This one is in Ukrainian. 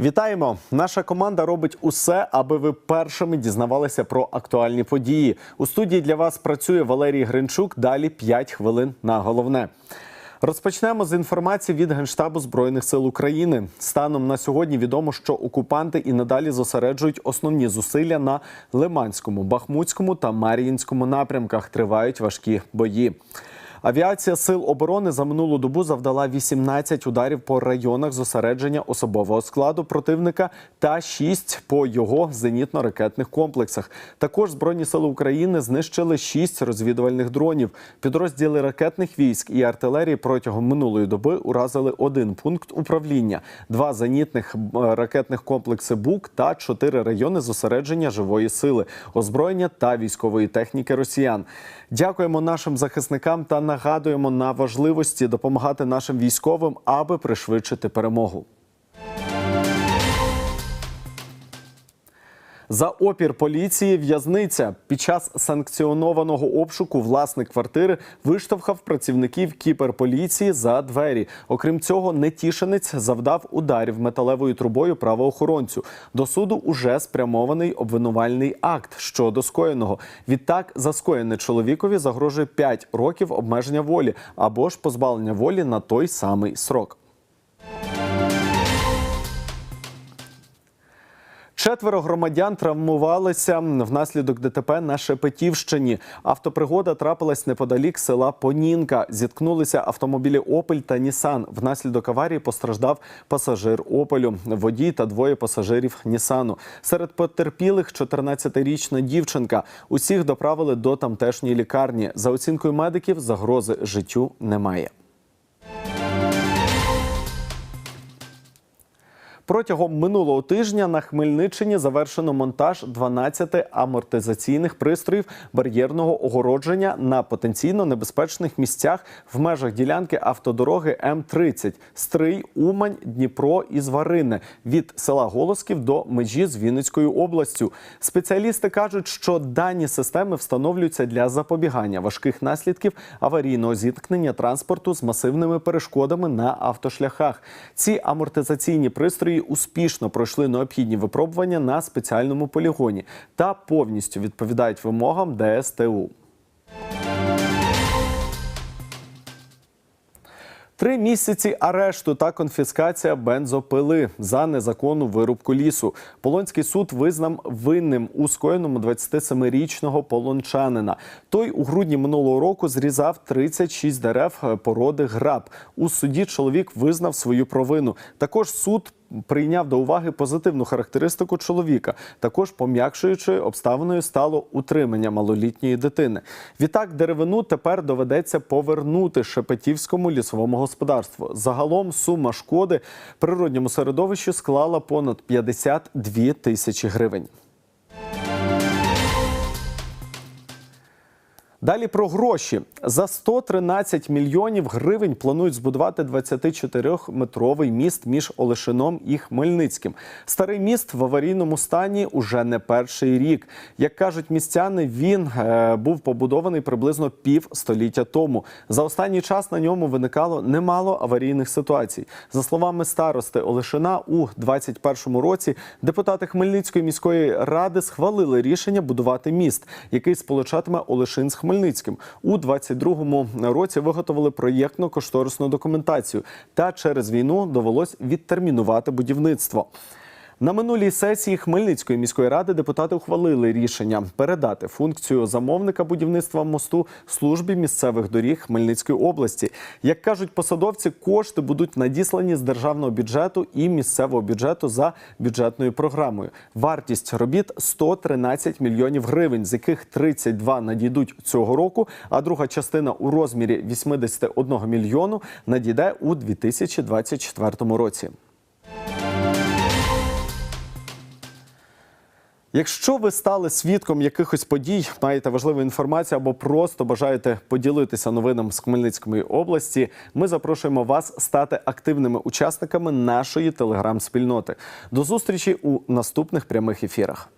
Вітаємо! Наша команда робить усе, аби ви першими дізнавалися про актуальні події. У студії для вас працює Валерій Гринчук. Далі 5 хвилин на головне. Розпочнемо з інформації від Генштабу Збройних сил України. Станом на сьогодні відомо, що окупанти і надалі зосереджують основні зусилля на Лиманському, Бахмутському та Мар'їнському напрямках. Тривають важкі бої. Авіація сил оборони за минулу добу завдала 18 ударів по районах зосередження особового складу противника та 6 по його зенітно-ракетних комплексах. Також збройні сили України знищили 6 розвідувальних дронів. Підрозділи ракетних військ і артилерії протягом минулої доби уразили один пункт управління, два зенітних ракетних комплекси БУК та чотири райони зосередження живої сили, озброєння та військової техніки росіян. Дякуємо нашим захисникам та нагадуємо на важливості допомагати нашим військовим, аби пришвидшити перемогу. За опір поліції в'язниця під час санкціонованого обшуку власник квартири виштовхав працівників кіберполіції за двері. Окрім цього, нетішинець завдав ударів металевою трубою правоохоронцю. До суду уже спрямований обвинувальний акт щодо скоєного. Відтак за скоєне чоловікові загрожує 5 років обмеження волі або ж позбавлення волі на той самий срок. Четверо громадян травмувалися внаслідок ДТП на Шепетівщині. Автопригода трапилась неподалік села Понінка. Зіткнулися автомобілі Опель та Нісан. Внаслідок аварії постраждав пасажир Опелю, водій та двоє пасажирів Нісану. Серед потерпілих 14-річна дівчинка. Усіх доправили до тамтешньої лікарні. За оцінкою медиків, загрози життю немає. Протягом минулого тижня на Хмельниччині завершено монтаж 12 амортизаційних пристроїв бар'єрного огородження на потенційно небезпечних місцях в межах ділянки автодороги М-30 Стрий, Умань, Дніпро і Зварине від села Голосків до межі з Вінницькою областю. Спеціалісти кажуть, що дані системи встановлюються для запобігання важких наслідків аварійного зіткнення транспорту з масивними перешкодами на автошляхах. Ці амортизаційні пристрої успішно пройшли необхідні випробування на спеціальному полігоні та повністю відповідають вимогам ДСТУ. Три місяці арешту та конфіскація бензопили за незаконну вирубку лісу. Полонський суд визнав винним у скоєному 27-річного полончанина. Той у грудні минулого року зрізав 36 дерев породи граб. У суді чоловік визнав свою провину. Також суд прийняв до уваги позитивну характеристику чоловіка. Також пом'якшуючи обставиною стало утримання малолітньої дитини. Відтак деревину тепер доведеться повернути Шепетівському лісовому господарству. Загалом сума шкоди природньому середовищу склала понад 52 тисячі гривень. Далі про гроші за 113 мільйонів гривень планують збудувати 24-метровий міст між Олешином і Хмельницьким. Старий міст в аварійному стані уже не перший рік. Як кажуть містяни, він е, був побудований приблизно пів століття тому. За останній час на ньому виникало немало аварійних ситуацій. За словами старости Олешина, у 2021 році депутати Хмельницької міської ради схвалили рішення будувати міст, який сполучатиме Олешин з Хмельницьким. Хмельницьким у 22-му році виготовили проєктно-кошторисну документацію, та через війну довелось відтермінувати будівництво. На минулій сесії Хмельницької міської ради депутати ухвалили рішення передати функцію замовника будівництва мосту службі місцевих доріг Хмельницької області. Як кажуть посадовці, кошти будуть надіслані з державного бюджету і місцевого бюджету за бюджетною програмою. Вартість робіт 113 мільйонів гривень, з яких 32 надійдуть цього року, а друга частина у розмірі 81 мільйону надійде у 2024 році. Якщо ви стали свідком якихось подій, маєте важливу інформацію або просто бажаєте поділитися новинами з Хмельницької області, ми запрошуємо вас стати активними учасниками нашої телеграм-спільноти. До зустрічі у наступних прямих ефірах.